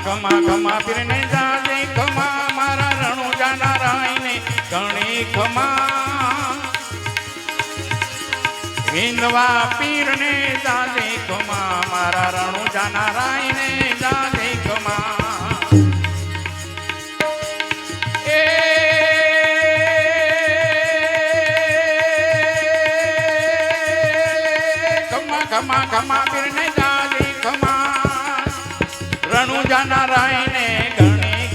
ઘમા ઘમા પીરને જાજે ઘમા મારા રણુ જાના રાઈને ઘણી ઘમા વિંદવા પીરને જાજે ઘમા મારા રણુ જાના રાઈને ખમા પીરને જાજે ખમા રણુજા નારાયણે ઘણી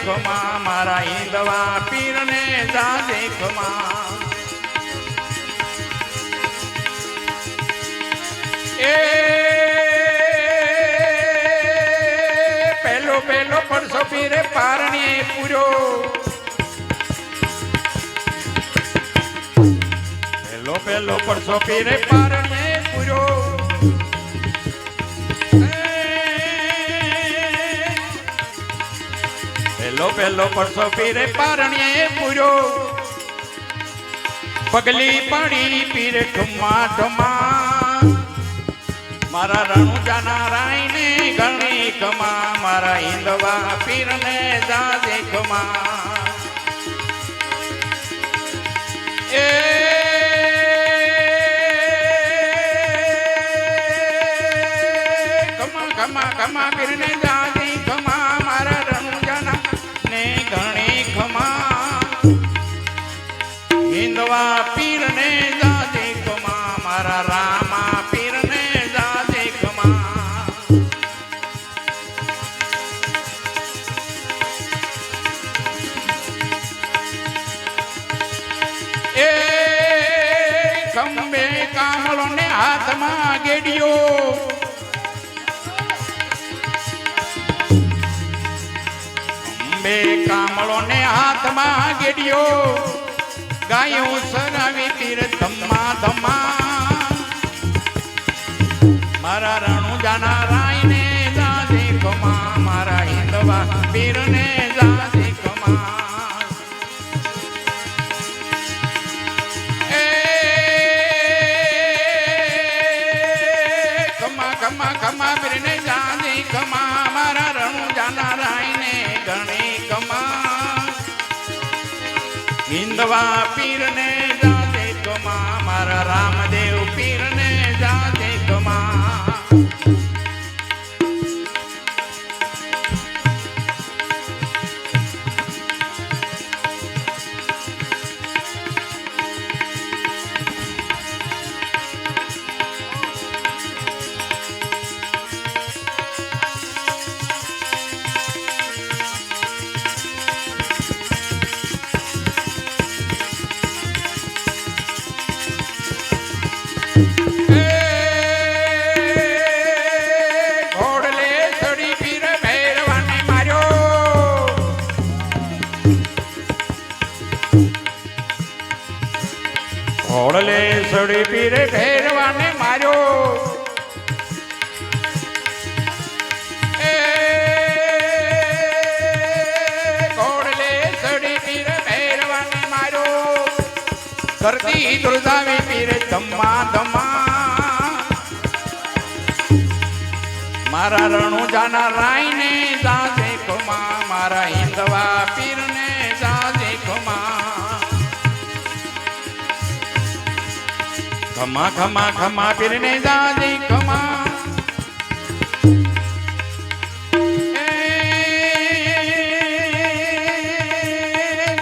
ખમા, મારા ઈંદવા પીરને જાજે ખમા. એ પહેલો પહેલો પડસો પીરે પારણી પૂર્યો. પહેલો પરસો પીરે પીરે ને પૂરો પહેલો પહેલો પરસો પીરે પારણીએ પૂરો પગલી પાણી પીરે ઠુમા ઠુમા મારા રણુજા ને ઘણી કમા. મારા હિંદવા પીરને જાજે કમા. કમા કમા કમા પીરને ખમા મારા રણુજાના ને ઘણી ખમા હિંદવા પીરને જાજે ખમા મારા રામા પીરને જાજે કમા. એ ખંભે કામળો ને હાથમાં ગેડિયો. અંબે કામળો ને હાથમાં ગેડિયો. ગાયું સરાવી તીર ધમ્મા ધમ્મા મારા રણુ જાના રાય ને જાજે કમા મારા હિંદવા પીર ને કમા કમા કમા હિંદવા પીરને જાતે કમા મારા રામદેવ ઘોડલે સડી પીરે ભેરવાને માર્યો. એ સડી પીર ભૈરવાને માર્યો. કરતી દુર્દાવી પીરે ધમ્મા ધમ્મા. મારા રણુ જાના રાયને દાસે ખમા મારા હિંદવા પીરને ખમા ખમા ખમા પીરને જાજે, ખમા.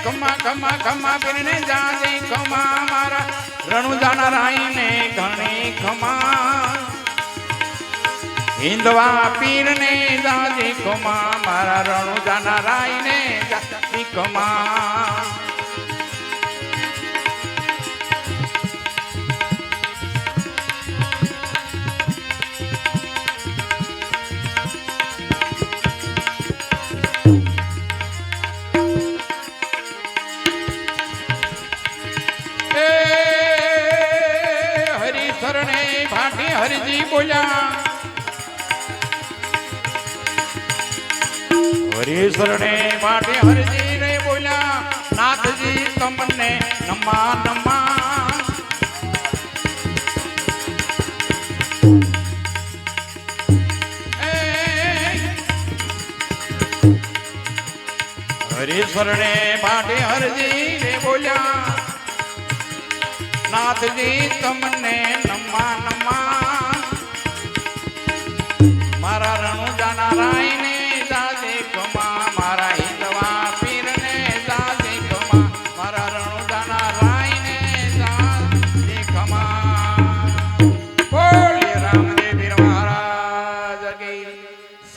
ખમા ખમા ખમા પીરને જાજે, ખમા. મારા રણુ જાના રાયને ઘણી ખમા. હિંદવા પીરને જાજી, ખમા. મારા રણુ જાના રાયને જાજી હરજી બોલ્યા. હરીશ્વરને માટે હરજી રે બોલ્યા, નાથજી, તમને નમા નમા. હરીશ્વરને માટે હરજી રે બોલ્યા, નાથજી, તમને નમા નમા.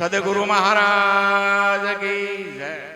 સદગુરુ મહારાજ કી જય